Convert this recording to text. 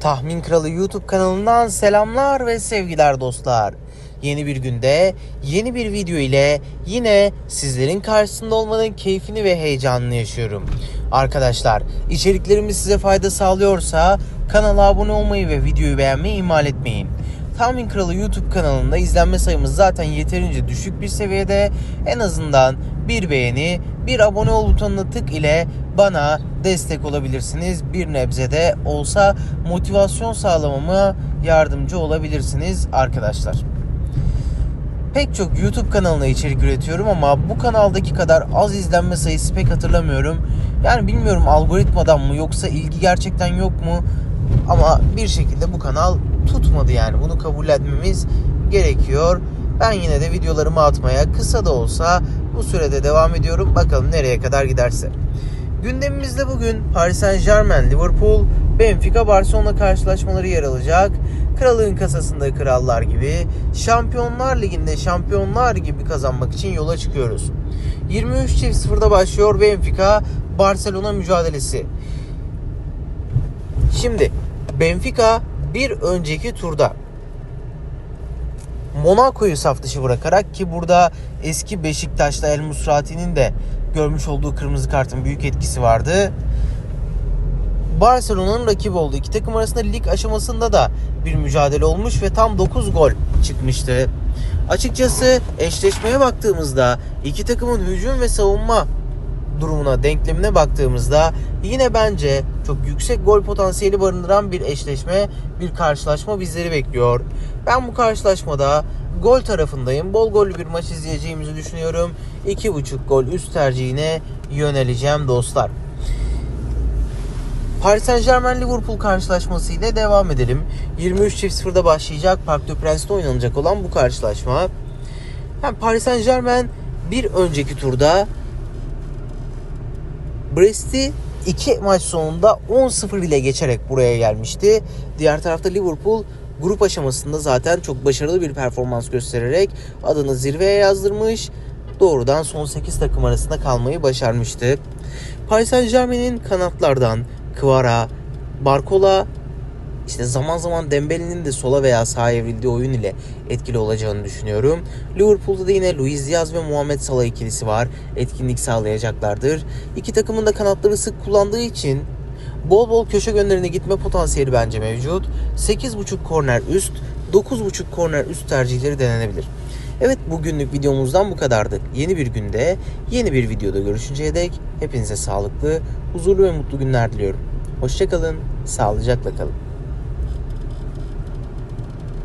Tahmin Kralı YouTube kanalından selamlar ve sevgiler dostlar. Yeni bir günde yeni bir video ile yine sizlerin karşısında olmanın keyfini ve heyecanını yaşıyorum. Arkadaşlar içeriklerimiz size fayda sağlıyorsa kanala abone olmayı ve videoyu beğenmeyi ihmal etmeyin. Tahmin Kralı YouTube kanalında izlenme sayımız zaten yeterince düşük bir seviyede. En azından bir beğeni, bir abone ol butonuna tık ile bana destek olabilirsiniz. Bir nebze de olsa motivasyon sağlamama yardımcı olabilirsiniz arkadaşlar. Pek çok YouTube kanalına içerik üretiyorum ama bu kanaldaki kadar az izlenme sayısı pek hatırlamıyorum. Yani bilmiyorum algoritmadan mı yoksa ilgi gerçekten yok mu? Ama bir şekilde bu kanal tutmadı yani. Bunu kabullenmemiz gerekiyor. Ben yine de videolarımı atmaya kısa da olsa bu sürede devam ediyorum. Bakalım nereye kadar giderse. Gündemimizde bugün Paris Saint Germain, Liverpool, Benfica, Barcelona karşılaşmaları yer alacak. Kralın kasasında krallar gibi, Şampiyonlar Ligi'nde şampiyonlar gibi kazanmak için yola çıkıyoruz. 23.00'da başlıyor Benfica Barcelona mücadelesi. Şimdi Benfica bir önceki turda Monaco'yu saf dışı bırakarak ki burada eski Beşiktaş'ta El Musrati'nin de görmüş olduğu kırmızı kartın büyük etkisi vardı. Barcelona'nın rakibi oldu. İki takım arasında lig aşamasında da bir mücadele olmuş ve tam 9 gol çıkmıştı. Açıkçası eşleşmeye baktığımızda iki takımın hücum ve savunma durumuna, denklemine baktığımızda yine bence çok yüksek gol potansiyeli barındıran bir eşleşme, bir karşılaşma bizleri bekliyor. Ben bu karşılaşmada gol tarafındayım. Bol gollü bir maç izleyeceğimizi düşünüyorum. 2.5 gol üst tercihine yöneleceğim dostlar. Paris Saint Germain Liverpool karşılaşması ile devam edelim. 23.00'da başlayacak Parc des Prince'de oynanacak olan bu karşılaşma. Yani Paris Saint Germain bir önceki turda Brest'i iki maç sonunda 10-0 ile geçerek buraya gelmişti. Diğer tarafta Liverpool grup aşamasında zaten çok başarılı bir performans göstererek adını zirveye yazdırmış. Doğrudan son 8 takım arasında kalmayı başarmıştı. Paris Saint Germain'in kanatlardan Kvara, Barcola işte zaman zaman Dembele'nin de sola veya sağa evrildiği oyun ile etkili olacağını düşünüyorum. Liverpool'da da yine Luis Diaz ve Muhammed Salah ikilisi var. Etkinlik sağlayacaklardır. İki takımın da kanatları sık kullandığı için bol bol köşe gönderine gitme potansiyeli bence mevcut. 8.5 korner üst, 9.5 korner üst tercihleri denenebilir. Evet bugünlük videomuzdan bu kadardı. Yeni bir günde, yeni bir videoda görüşünceye dek hepinize sağlıklı, huzurlu ve mutlu günler diliyorum. Hoşçakalın, sağlıcakla kalın.